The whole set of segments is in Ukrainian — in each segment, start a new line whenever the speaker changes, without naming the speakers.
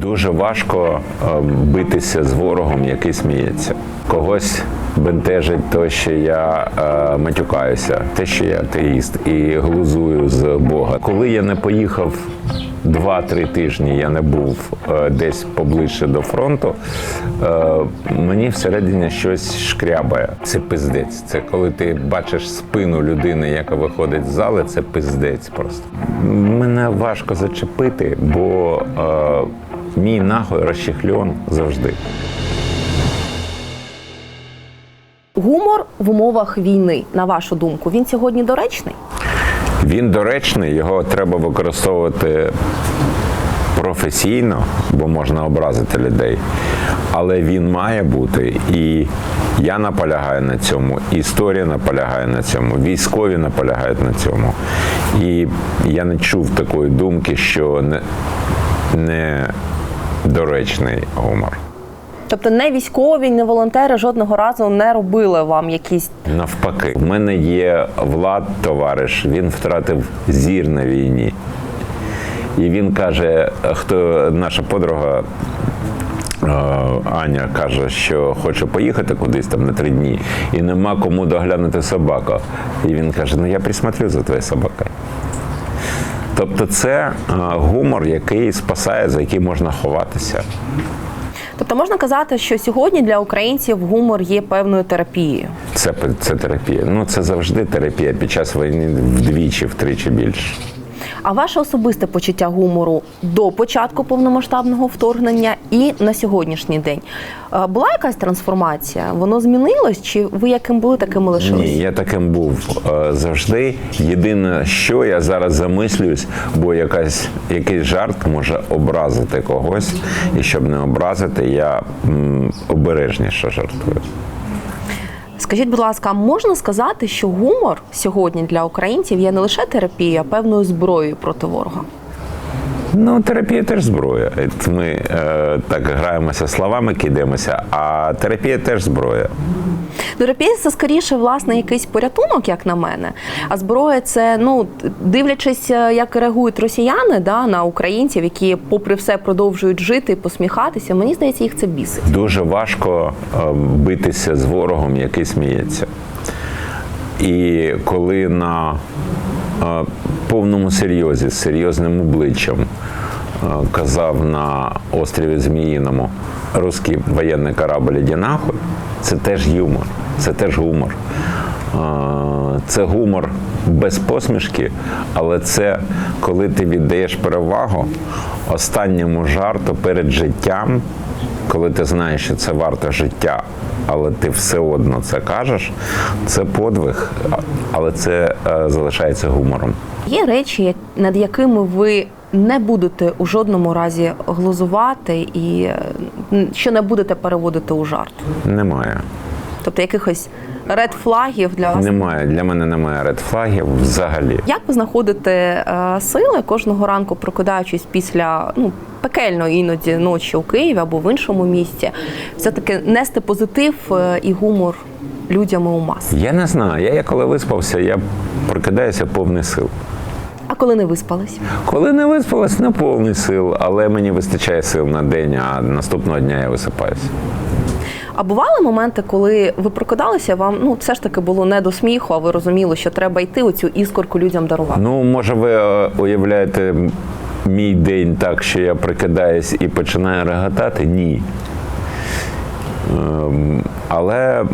Дуже важко е, битися з ворогом, який сміється. Когось бентежить те, що я е, матюкаюся, те, що я атеїст і глузую з Бога. Коли я не поїхав два-три тижні, я не був е, десь поближче до фронту. Мені всередині щось шкрябає. Це пиздець. Це коли ти бачиш спину людини, яка виходить з зали, це пиздець просто. Мене важко зачепити, бо мій нахуй розчехльон завжди.
Гумор в умовах війни, на вашу думку, він сьогодні доречний?
Він доречний, його треба використовувати професійно, бо можна образити людей. Але він має бути, і я наполягаю на цьому, історія наполягає на цьому, військові наполягають на цьому. І я не чув такої думки, що не, не доречний гумор.
Тобто не військові, не волонтери жодного разу не робили вам якісь
Навпаки, в мене є Влад, товариш, він втратив зір на війні. І він каже, хто наша подруга. е, Аня каже, що хоче поїхати кудись там на три дні, і нема кому доглянути собаку. І він каже: Ну я присмотрю за твоєю собакою. Тобто це е, гумор, який спасає, за який можна ховатися.
Тобто можна казати, що сьогодні для українців гумор є певною терапією.
Це, це терапія. Ну це завжди терапія. Під час війни вдвічі, втричі більше.
А ваше особисте почуття гумору до початку повномасштабного вторгнення і на сьогоднішній день Е, була якась трансформація? Воно змінилось? Чи ви яким були, таким і лишились?
Ні, я таким був е, завжди. Єдине, що я зараз замислююсь, бо якась якийсь жарт може образити когось, і щоб не образити, я обережніше жартую.
Скажіть, будь ласка, можна сказати, що гумор сьогодні для українців є не лише терапією, а певною зброєю проти ворога?
Ну, терапія теж зброя. Ми е, так граємося словами, кидаємося, а терапія теж зброя.
Терапія це скоріше власне якийсь порятунок, як на мене. А зброя це ну дивлячись, е, як реагують росіяни да, на українців, які, попри все, продовжують жити посміхатися. Мені здається, їх це бісить.
Дуже важко е, битися з ворогом, який сміється. І коли на повному серйозі, з серйозним обличчям казав на острові Зміїному русський воєнний корабль «Іди нахуй», це теж юмор, це теж гумор. Це гумор без посмішки, але це коли ти віддаєш перевагу останньому жарту перед життям, коли ти знаєш, що це варто життя, але ти все одно це кажеш, це подвиг, але це е, залишається гумором.
Є речі, над якими ви не будете у жодному разі глузувати і е, що не будете переводити у жарт.
Немає.
Тобто якихось ред флагів для вас.
Немає. Для мене немає редфлагів взагалі.
Як ви знаходите е, сили кожного ранку, прокидаючись після ну пекельної іноді ночі у Києві або в іншому місті, все таки нести позитив і гумор людям у мас?
Я не знаю. Я, я коли виспався, я прокидаюся повний сил.
А коли не виспались?
Коли не виспалась, не повний сил, але мені вистачає сил на день, а наступного дня я висипаюся.
А бували моменти, коли ви прокидалися, вам ну все ж таки було не до сміху, а ви розуміли, що треба йти оцю іскорку людям дарувати.
Ну, може, ви е, уявляєте мій день так, що я прикидаюсь і починаю реготати? Ні. Ем, Але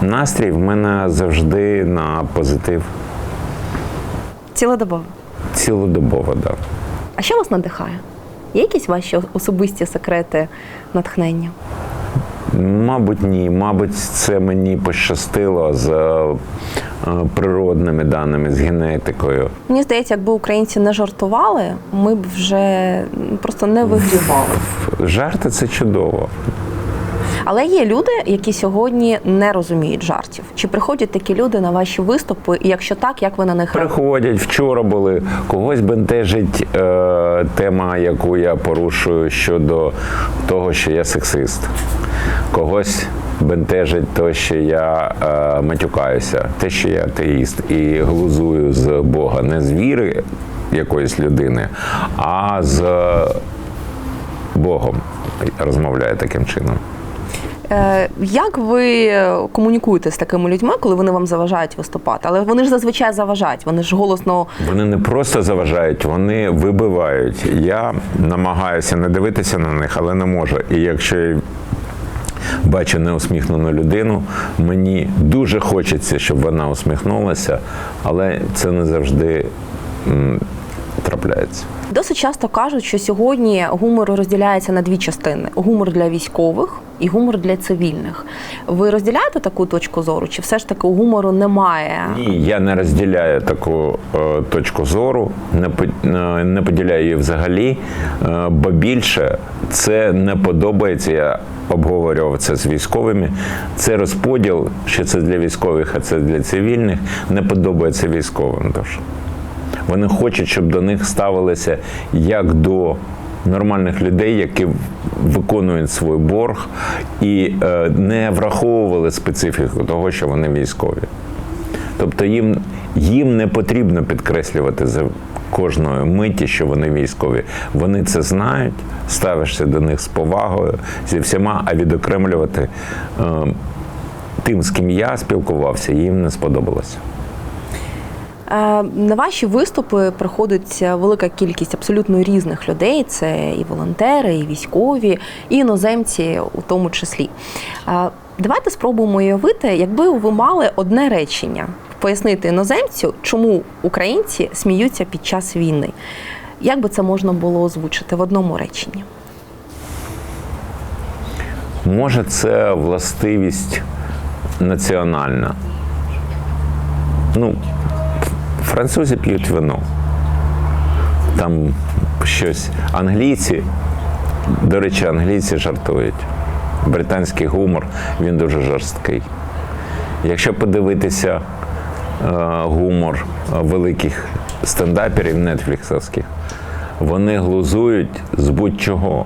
настрій в мене завжди на позитив.
Цілодобово.
Цілодобово, так.
А що вас надихає? Є якісь ваші особисті секрети натхнення?
Мабуть, ні. Мабуть, це мені пощастило з е, природними даними, з генетикою.
Мені здається, якби українці не жартували, ми б вже просто не вигрівали.
Жарти це чудово.
Але є люди, які сьогодні не розуміють жартів. Чи приходять такі люди на ваші виступи? І якщо так, як ви на них?
Приходять, вчора були, когось бентежить е, тема, яку я порушую щодо того, що я сексист. Когось бентежить те, що я е, матюкаюся, те, що я атеїст, і глузую з Бога, не з віри якоїсь людини, а з Богом розмовляє таким чином.
Е, Як ви комунікуєте з такими людьми, коли вони вам заважають виступати? Але вони ж зазвичай заважають, вони ж голосно
Вони не просто заважають, вони вибивають. Я намагаюся не дивитися на них, але не можу. І якщо я бачу неусміхнену людину, мені дуже хочеться, щоб вона усміхнулася, але це не завжди трапляється.
Досить часто кажуть, що сьогодні гумор розділяється на дві частини: гумор для військових і гумор для цивільних. Ви розділяєте таку точку зору? Чи все ж таки гумору немає?
Ні, я не розділяю таку е, точку зору, не, е, не поділяю її взагалі, е, бо більше це не подобається. Я обговорював це з військовими. Це розподіл, що це для військових, а це для цивільних, не подобається військовим. Тож вони хочуть, щоб до них ставилися як до нормальних людей, які виконують свій борг і е, не враховували специфіку того, що вони військові. Тобто їм, їм не потрібно підкреслювати за кожної миті, що вони військові. Вони це знають, ставишся до них з повагою зі всіма, а відокремлювати е, тим, з ким я спілкувався, їм не сподобалося.
Е, На ваші виступи приходить велика кількість абсолютно різних людей. Це і волонтери, і військові, і іноземці у тому числі. Е, Давайте спробуємо уявити, якби ви мали одне речення пояснити іноземцю, чому українці сміються під час війни. Як би це можна було озвучити в одному реченні?
Може, це властивість національна. Ну, французи п'ють вино. Там щось. Англійці, до речі, англійці жартують. Британський гумор, він дуже жорсткий. Якщо подивитися е, гумор великих стендаперів нетфліксовських, вони глузують з будь-чого.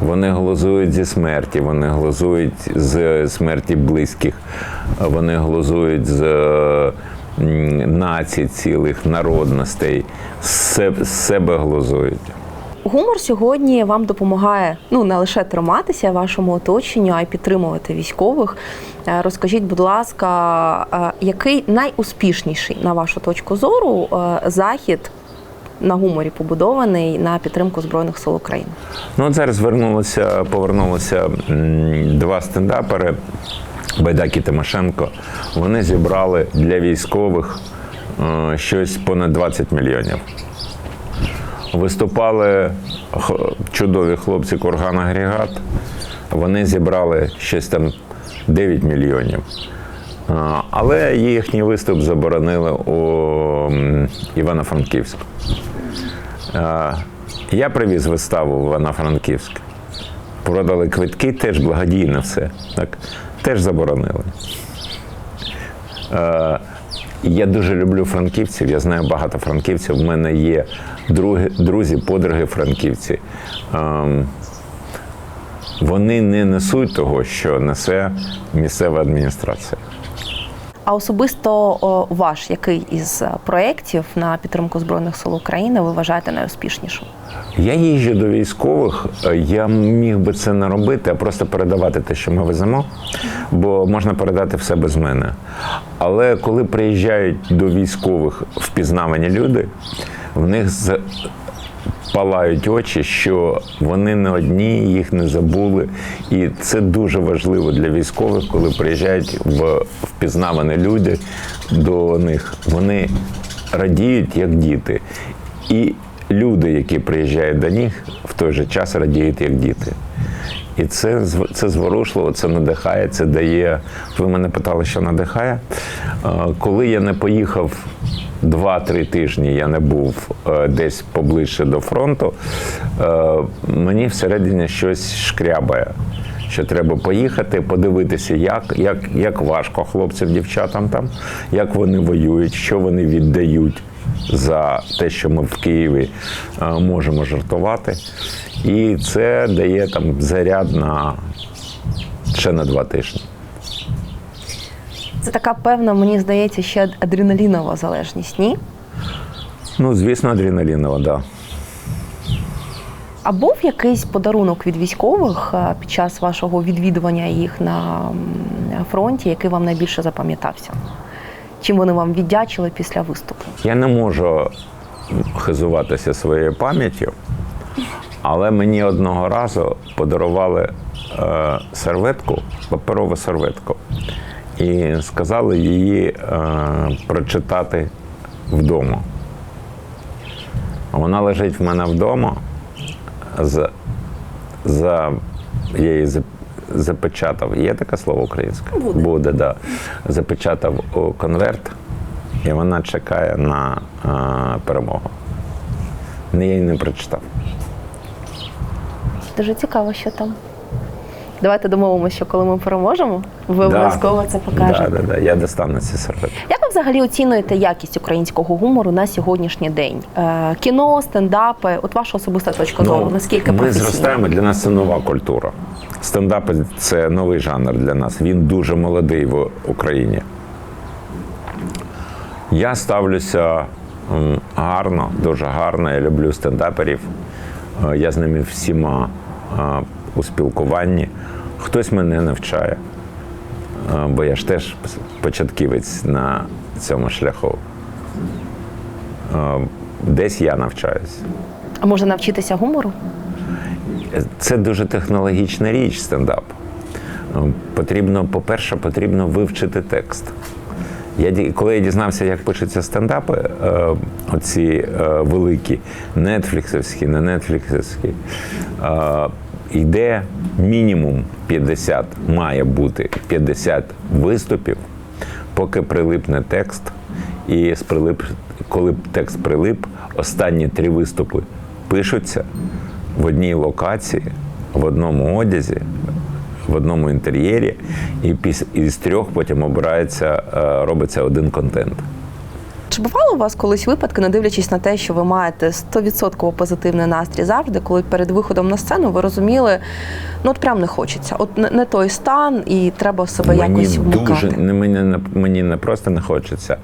Вони глузують зі смерті, вони глузують з смерті близьких, вони глузують з націй цілих, народностей, з себе глузують.
Гумор сьогодні вам допомагає ну не лише триматися вашому оточенню, а й підтримувати військових. Е, Розкажіть, будь ласка, е, який найуспішніший на вашу точку зору е, захід на гуморі побудований на підтримку збройних сил України?
Ну, от зараз вернулося, повернулося два стендапери Байдак і Тимошенко. Вони зібрали для військових е, щось понад 20 мільйонів. Виступали чудові хлопці Курган Агрегат. Вони зібрали щось там 9 мільйонів. Е, Але їхній виступ заборонили у Івано-Франківську. Е, Я привіз виставу в Івано-Франківськ. Продали квитки, теж благодійно все. Так? Теж заборонили. Е, Я дуже люблю франківців, я знаю багато франківців. У мене є друзі, подруги франківці. Ем, Вони не несуть того, що несе місцева адміністрація.
А особисто ваш який із е, проєктів на підтримку збройних сил України ви вважаєте найуспішнішим?
Я їжджу до військових, е, я міг би це не робити, а просто передавати те, що ми веземо, бо можна передати все без мене. Але коли приїжджають до військових впізнавані люди, в них палають очі, що вони не одні, їх не забули. І це дуже важливо для військових, коли приїжджають в впізнавані люди до них. Вони радіють як діти. І люди, які приїжджають до них, в той же час радіють як діти. І це, це зворушливо, це надихає, це дає. Ви мене питали, що надихає. Коли я не поїхав два-три тижні, я не був е, десь поближче до фронту, е, мені всередині щось шкрябає. Що треба поїхати, подивитися, як, як, як важко хлопцям, дівчатам там, як вони воюють, що вони віддають за те, що ми в Києві е, можемо жартувати. І це дає там заряд на ще на два тижні.
Це така певна, мені здається, ще адреналінова залежність, ні?
Ну, звісно, адреналінова, так. Да.
А був якийсь подарунок від військових е, під час вашого відвідування їх на фронті, який вам найбільше запам'ятався? Чим вони вам віддячили після виступу?
Я не можу хизуватися своєю пам'яттю, але мені одного разу подарували е, серветку, паперову серветку, і сказали її е, прочитати вдома. Вона лежить в мене вдома. За, за, я її запечатав. Є таке слово українське?
Буде.
Буде, да. Запечатав у конверт, і вона чекає на е, перемогу. Я її не прочитав.
Дуже цікаво, що там. Давайте домовимося, що коли ми переможемо, ви обов'язково це покажете.
Да, да, да. Я достану ці серветки.
Як ви взагалі оцінюєте якість українського гумору на сьогоднішній день? Е, кіно, стендапи, от ваша особиста точка зору, наскільки
ми зростаємо, для нас це нова культура. Стендап це новий жанр для нас. Він дуже молодий в Україні. Я ставлюся гарно, дуже гарно. Я люблю стендаперів. Е, Я з ними всіма е, у спілкуванні. Хтось мене навчає, бо я ж теж початківець на цьому шляху. Десь я навчаюся.
А може навчитися гумору?
Це дуже технологічна річ стендап. Потрібно, по-перше, потрібно вивчити текст. Я, коли я дізнався, як пишуться стендапи, е, оці е, великі, нетфліксовські, не нетфліксовські, е, йде мінімум 50, має бути 50 виступів, поки прилипне текст. І з прилип, коли текст прилип, останні три виступи пишуться в одній локації, в одному одязі, в одному інтер'єрі, і піс- із трьох потім обирається, е, робиться один контент.
Чи бувало у вас колись випадки, не дивлячись на те, що ви маєте 100% позитивний настрій завжди, коли перед виходом на сцену ви розуміли, ну от прям не хочеться, от не, не той стан, і треба себе
мені
якось вмикати.
дуже не мені, не- мені не просто не хочеться,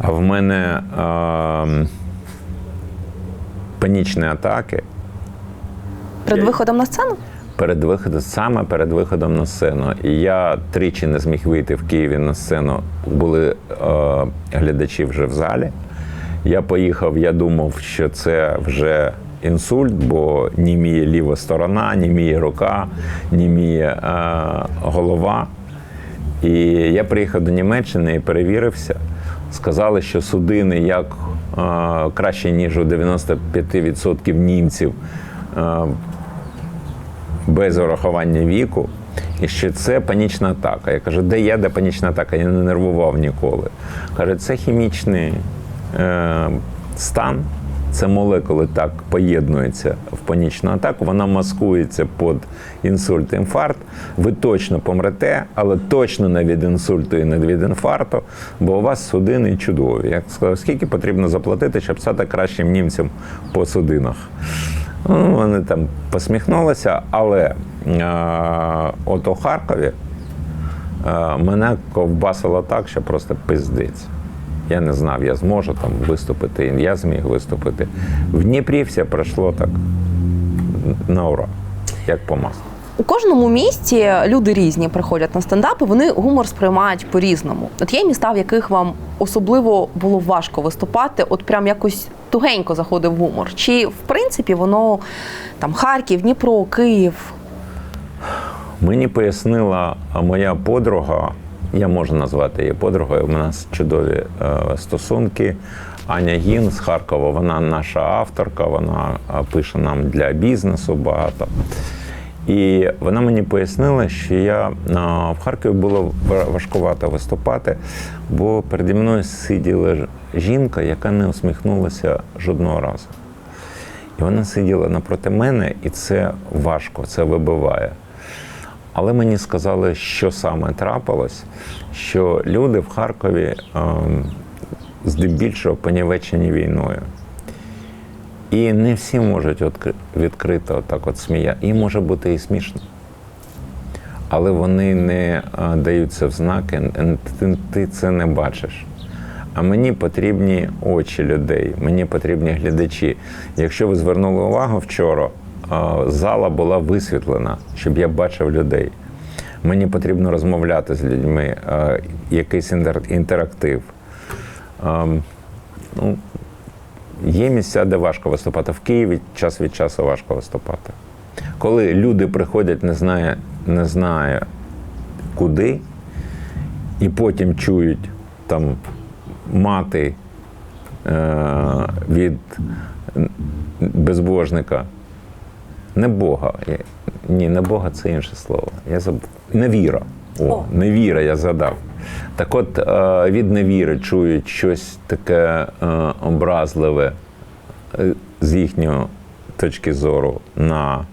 а в мене е, панічні атаки.
Перед виходом на сцену?
Перед виходом, саме перед виходом на сцену. І я тричі не зміг вийти в Києві на сцену. Були е, глядачі вже в залі. Я поїхав, я думав, що це вже інсульт, бо німіє ліва сторона, німіє рука, німіє е, голова. І я приїхав до Німеччини і перевірився. Сказали, що судини як е, краще, ніж у 95% німців. Е, без урахування віку, і що це панічна атака. Я кажу, де я, де панічна атака? Я не нервував ніколи. Каже, це хімічний е, стан. Це молекули так поєднуються в панічну атаку, вона маскується під інсульт, інфаркт. Ви точно помрете, але точно не від інсульту і не від інфаркту, бо у вас судини чудові. Я сказав, скільки потрібно заплатити, щоб стати кращим німцем по судинах. Ну, вони там посміхнулися, але е, от у Харкові е, мене ковбасило так, що просто пиздець. Я не знав, я зможу там виступити, я зміг виступити. В Дніпрі все пройшло так на ура, як по маслу.
У кожному місті люди різні приходять на стендапи, вони гумор сприймають по-різному. От є міста, в яких вам особливо було важко виступати, от прям якось тугенько заходив гумор. Чи в принципі воно там Харків, Дніпро, Київ?
Мені пояснила моя подруга, я можу назвати її подругою, у нас чудові е, стосунки. Аня Гін з Харкова, вона наша авторка, вона е, пише нам для бізнесу багато. І вона мені пояснила, що я в Харкові було важкувато виступати, бо переді мною сиділа жінка, яка не усміхнулася жодного разу. І вона сиділа напроти мене, і це важко, це вибиває. Але мені сказали, що саме трапилось, що люди в Харкові ем, здебільшого понівечені війною. І не всі можуть відкрито так от сміяти. Їм може бути і смішно. Але вони не даються в знаки, ти, це не бачиш. а мені потрібні очі людей, мені потрібні глядачі. Якщо ви звернули увагу вчора, зала була висвітлена, щоб я бачив людей. Мені потрібно розмовляти з людьми, якийсь інтер- інтерактив. Ну, є місця, де важко виступати. В Києві час від часу важко виступати. Коли люди приходять, не знає, не знає куди, і потім чують там мати е, від безбожника. Не Бога. Ні, не Бога це інше слово. Я забув. Невіра. О,
О.
невіра, я згадав. Так от е, від невіри чують щось таке е, образливе е, з їхньої точки зору на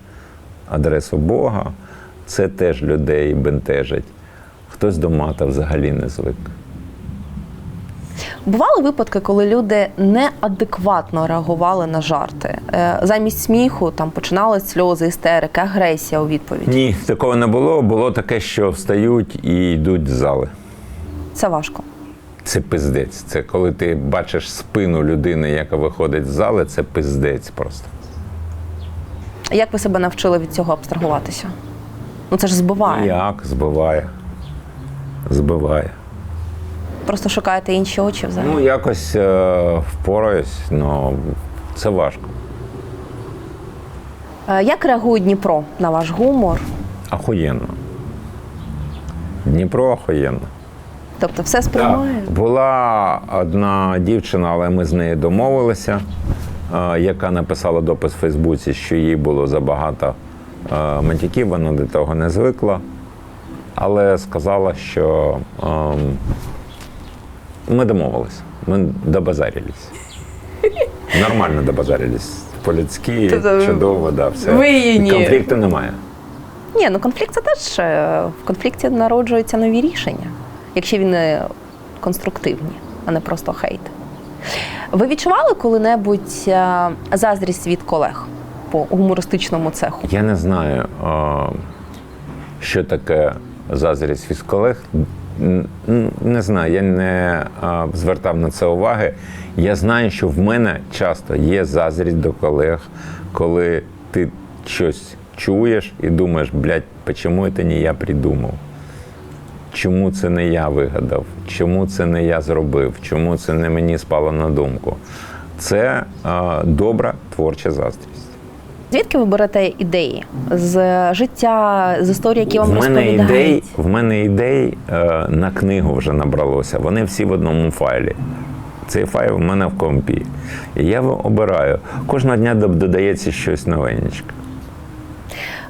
адресу Бога. Це теж людей бентежить. Хтось до мата взагалі не звик.
Бували випадки, коли люди неадекватно реагували на жарти. Е, Замість сміху там починали сльози, істерики, агресія у відповідь.
Ні, такого не було. Було таке, що встають і йдуть з зали.
Це важко.
Це пиздець. Це коли ти бачиш спину людини, яка виходить з зали, це пиздець просто.
Як ви себе навчили від цього абстрагуватися? Ну це ж збиває.
Як збиває. Збиває.
Просто шукаєте інші очі взагалі.
Ну, якось е, впораюсь, але це важко.
Е, Як реагує Дніпро на ваш гумор?
Ахуєнно. Дніпро ахуєнно.
Тобто все сприймає?
Була одна дівчина, але ми з нею домовилися, е, яка написала допис в Фейсбуці, що їй було забагато е, матюків, вона до того не звикла. Але сказала, що ем, ми домовилися, ми добазарились. Нормально добазарились. По-людськи,
Тобто
чудово, да, все.
ви її ні.
Конфлікту немає.
Ні, ну конфлікт це теж е, в конфлікті народжуються нові рішення, якщо вони конструктивні, а не просто хейт. Ви відчували коли-небудь е, заздрість від колег по гумористичному цеху?
Я не знаю, а, що таке заздрість від колег. Не знаю, я не а, звертав на це уваги. Я знаю, що в мене часто є заздрість до колег, коли ти щось чуєш і думаєш, блядь, чому це не я придумав? Чому це не я вигадав? Чому це не я зробив? Чому це не мені спало на думку? Це а, добра творча заздрість.
Звідки ви берете ідеї з життя, з історії, які вам
в мене
розповідають?
ідей, в мене ідей е, на книгу вже набралося. Вони всі в одному файлі. Цей файл в мене в компі. І я його обираю. Кожного дня додається щось новеньке.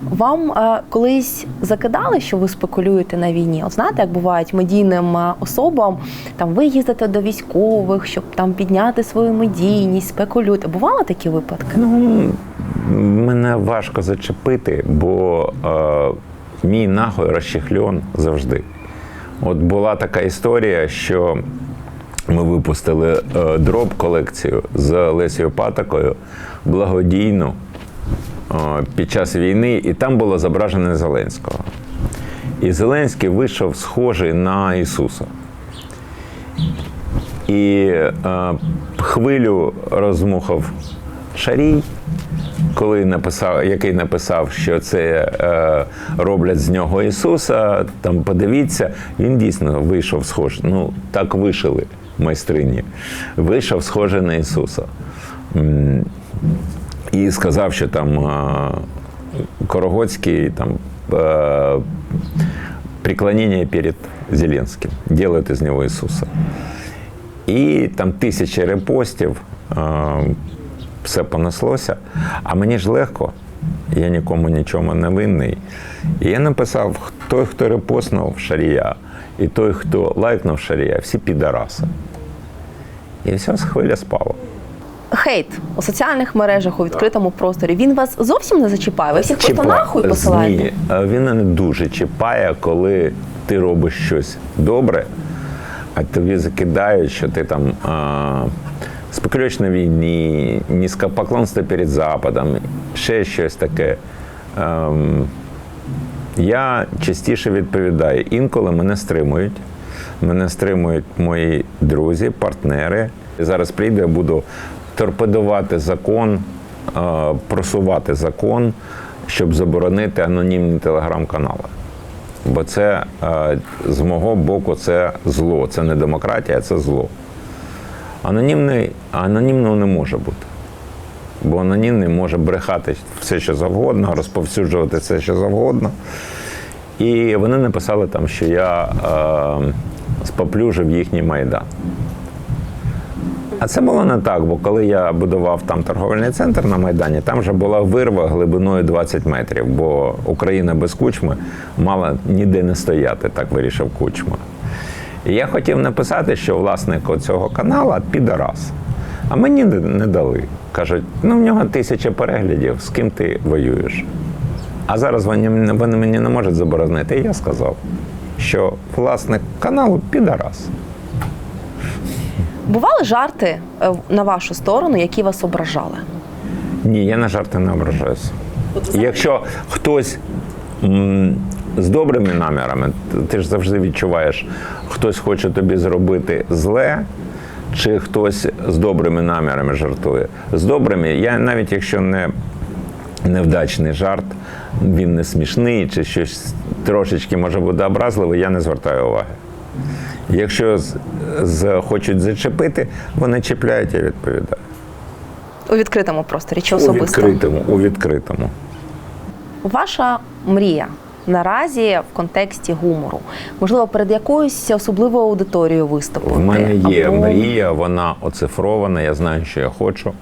Вам е, колись закидали, що ви спекулюєте на війні? От знаєте, як бувають медійним е, особам, там ви їздите до військових, щоб там підняти свою медійність, спекулюєте. Бували такі випадки?
Ну, мене важко зачепити, бо е, мій нахуй розчехльон завжди. От була така історія, що ми випустили е, дроб колекцію з Лесією Патакою благодійну е, під час війни, і там було зображено Зеленського. І Зеленський вийшов схожий на Ісуса. І е, хвилю розмухав Шарій, коли написав, який написав, що це е, роблять з нього Ісуса. Там подивіться, він дійсно вийшов схожий. Ну, так вишили майстрині. Вийшов схожий на Ісуса. І сказав, що там е, Корогоцький там. Е, преклонение перед Зеленским. Делают из него Иисуса. І там тисячі репостів, е, все понеслося. А мені ж легко, я нікому нічому не винний. І я написав: той, хто репостнув шарія, і той, хто лайкнув шарія, всі підараси. І вся хвиля спала.
Хейт у соціальних мережах, у відкритому просторі. Він вас зовсім не зачіпає. Ви всіх просто нахуй посилаєте.
Ні, е, він мене дуже чіпає, коли ти робиш щось добре, а тобі закидають, що ти там а, спекулюєш на війні, низькопоклонство перед Западом, ще щось таке. Ем, я частіше відповідаю. Інколи мене стримують. Мене стримують мої друзі, партнери. Зараз прийду, я буду торпедувати закон, просувати закон, щоб заборонити анонімні телеграм-канали. Бо це з мого боку це зло. Це не демократія, це зло. Анонімний, анонімного не може бути. Бо анонімний може брехати все, що завгодно, розповсюджувати все, що завгодно. І вони написали там, що я е, споплюжив їхній майдан. А це було не так, бо коли я будував там торговельний центр на Майдані, там вже була вирва глибиною 20 метрів, бо Україна без кучми мала ніде не стояти, так вирішив кучма. І я хотів написати, що власник цього каналу підарас. А мені не- дали. Кажуть, ну в нього тисяча переглядів, з ким ти воюєш. А зараз вони, вони мені не можуть заборонити. І я сказав, що власник каналу підарас.
Бували жарти е, на вашу сторону, які вас ображали?
Ні, я на жарти не ображаюся. Якщо хтось з добрими намірами, ти ж завжди відчуваєш, хтось хоче тобі зробити зле, чи хтось з добрими намірами жартує. З добрими, я навіть якщо не невдачний жарт, він не смішний, чи щось трошечки може бути образливе, я не звертаю уваги. Якщо з, з, хочуть зачепити, вони чіпляють, я відповідаю.
У відкритому просторі чи особисто?
У відкритому, у відкритому.
Ваша мрія наразі в контексті гумору, можливо, перед якоюсь особливою аудиторією виступити?
В мене є
або-
мрія, вона оцифрована. Я знаю, що я хочу.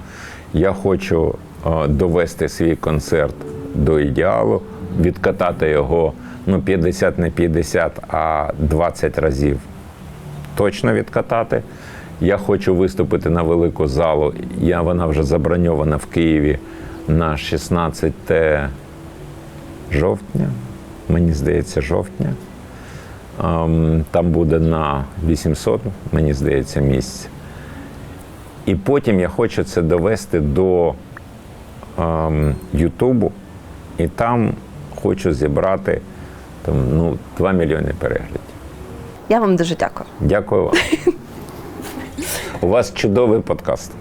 Я хочу е, довести свій концерт до ідеалу, відкатати його ну 50 не 50, а 20 разів. Точно відкатати. Я хочу виступити на велику залу. Я, вона вже заброньована в Києві на 16 жовтня. Мені здається, жовтня. Ем, Там буде на 800, мені здається, місць. І потім я хочу це довести до ем, Ютубу, і там хочу зібрати там, ну, 2 мільйони переглядів.
Я вам дуже дякую.
Дякую вам. У вас чудовий подкаст.